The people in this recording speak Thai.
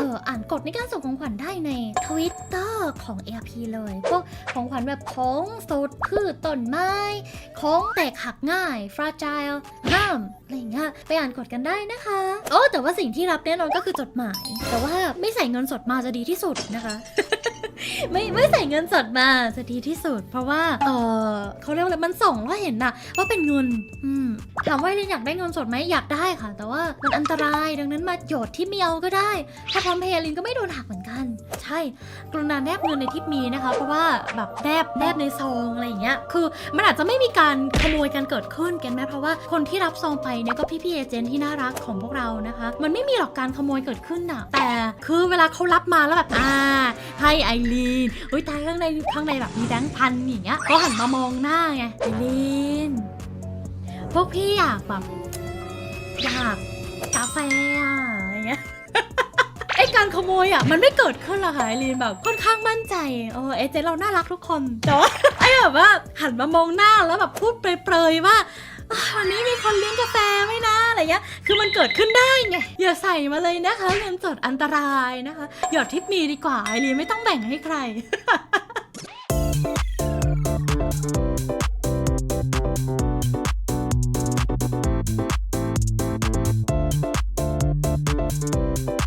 เอออ่านกฎในการส่งของขวัญได้ใน Twitter ของ ARP เลย พวกของขวัญแบบของสดพืชต้นไม้ ของแตกหักง่าย fragile ห้ามอะไรอย่างเงี้ยไปอ่านกฎกันได้นะคะโอ้แต่ว่าสิ่งที่รับแน่นอนก็คือจดหมาย แต่ว่าไม่ใส่เงินสดมาจะดีที่สุดนะคะ ไม่ไม่ใส่เงินสดมาจะดีที่สุด เพราะว่าเออเขาเรียกว่าอะไรมันส่งแล้วเห็นนะว่าเป็นเงินอืมถามว่าเรนอยากได้เงินสดไหมอยากได้ค่ะ แต่ว่ามันอันตรายดังนั้นมาโยดที่เมียวก็ได้ ถ้าพร้อมเพย์ลินก็ไม่โดนหักเหมือนกัน ใช่ กรุณาแนบเงินในทิปมีนะคะ เพราะว่าแบบแนบแนบในซองอะไรอย่างเงี้ยคือมันอาจจะไม่มีการขโมยกันเกิดขึ้นกันไหมเพราะว่าคนที่รับซองไปเนี่ยก็พี่ๆเอเจนที่น่ารักของพวกเรานะคะ มันไม่มีหรอกการขโมยเกิดขึ้นอะแต่คือเวลาเขารับมาแล้วแบบอ่า ไอรีนอุ้ยตายข้างในข้างในแบบมีแบงค์พันอย่างเงี้ยก็หันมามองหน้าไงไอรีนพวกพี่อยากแบบอยากกาแฟอะอะไรเงี้ยไอการขโมยอะมันไม่เกิดขึ้นหรอกค่ะไอรีนแบบค่อนข้างมั่นใจเออเอเจเราน่ารักทุกคนแต่ว่าไอแบบว่าหันมามองหน้าแล้วแบบพูดเปรยๆว่าวันนี้มีคนเลี้ยงกาแฟไหมี้ย คือมันเกิดขึ้นได้ไง อย่าใส่มาเลยนะคะเงินสดอันตรายนะคะ หยอดทิปมีดีกว่าไอรีไม่ต้องแบ่งให้ใครうん。